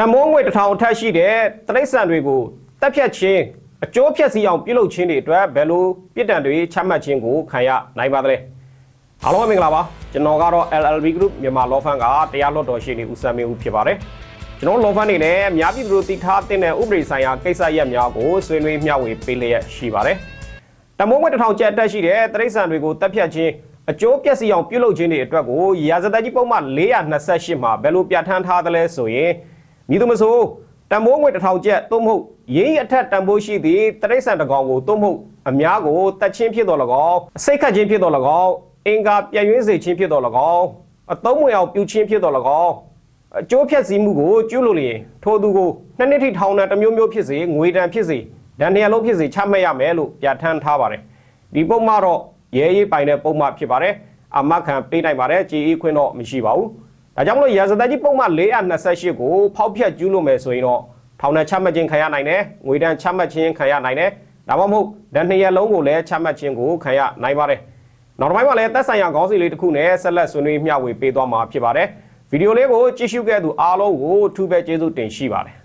တမိုးငွေတစ်ထောင်အထက်ရှိတဲ့တရိတ်ဆန်တွေကိုတက်ဖြတ်ခြင်းအကျိုးဖြတ်စီအောင်ပြုလုပ်ခြင်းတွေအတွက်ဘယ်လိုပြစ်ဒဏ်တွေချမှတ်ခြင်းကိုခံရနိုင်ပါသလဲအားလုံးပဲမင်္ဂလာပါကျွန်တော်ကတော့ LLB Group မြန်မာ Law Firm ကတရားလွှတ်တော်ရှင်းနေဦးစံမင်းဦးဖြစ်ပါတယ်ကျွန်တော် Law Firm နေနဲ့အများပြည်သူတို့တည်ထားတဲ့ဥပဒေဆိုင်ရာကိစ္စရပ်များကိုဆွေးနွေးမျှဝေပေးလျက်ရှိပါတယ်တမိုးငွေတစ်ထောင်ကျပ်တက်ရှိတဲ့တရိတ်ဆန်တွေကိုတက်ဖြတ်ခြင်းအကျိုးပျက်စီးအောင်ပြုလုပ်ခြင်းတွေအတွက်ကိုရာဇသတ်ကြီးပုံမှန်428မှာဘယ်လိုပြဋ္ဌာန်းထားသလဲဆိုရင် မည်သူမဆိုတံမိုးငွေတစ်ထောင်ကျပ်သို့မဟုတ်ရင်းရအထက်တံမိုးရှိသည့်တရိတ်ဆန်တစ်ကောင်ကိုသို့မဟုတ်အများကိုတက်ချင်းဖြစ်တော်၎င်းအစိတ်ခတ်ချင်းဖြစ်တော်၎င်းအင်္ဂါပြည့်ရွေးစေခြင်းဖြစ်တော်၎င်းအသုံးမဝင်အောင်ပြုချင်းဖြစ်တော်၎င်းအကျိုးဖြတ်စည်းမှုကိုကျူးလွန်လျင်ထိုသူကိုနှစ်နှစ်ထိထောင်ဒဏ်တစ်မျိုးမျိုးဖြစ်စေငွေဒဏ်ဖြစ်စေဒဏ်တရားလုံးဖြစ်စေချမှတ်ရမယ်လို့ပြဋ္ဌာန်းထားပါတယ်ဒီပုံမှာတော့ရဲရေးပိုင်တဲ့ပုံမှဖြစ်ပါတယ်အမတ်ခံပေးနိုင်ပါတယ်ကြည်အေးခွင့်တော့မရှိပါဘူး ဒါကြောင့်မလို့ရာဇသတ်ကြီးပုံမှန်428ကိုဖောက်ဖျက်ကျူးလွန်မယ်ဆိုရင်တော့ထောင်ဒဏ်ချမှတ်ခြင်းခံရနိုင်တယ်ငွေဒဏ်ချမှတ်ခြင်းခံရနိုင်တယ်ဒါမှမဟုတ်ဒဏ်နှစ်ရက်လုံးကိုလည်းချမှတ်ခြင်းကိုခံရနိုင်ပါတယ်နောက်တစ်ပိုင်းမှာလည်းသက်ဆိုင်ရာခေါင်းစဉ်လေးတစ်ခုနဲ့ဆက်လက်ဆွေးနွေးမျှဝေပေးသွားမှာဖြစ်ပါတယ်ဗီဒီယိုလေးကိုကြည့်ရှုခဲ့သူအားလုံးကိုအထူးပဲကျေးဇူးတင်ရှိပါတယ်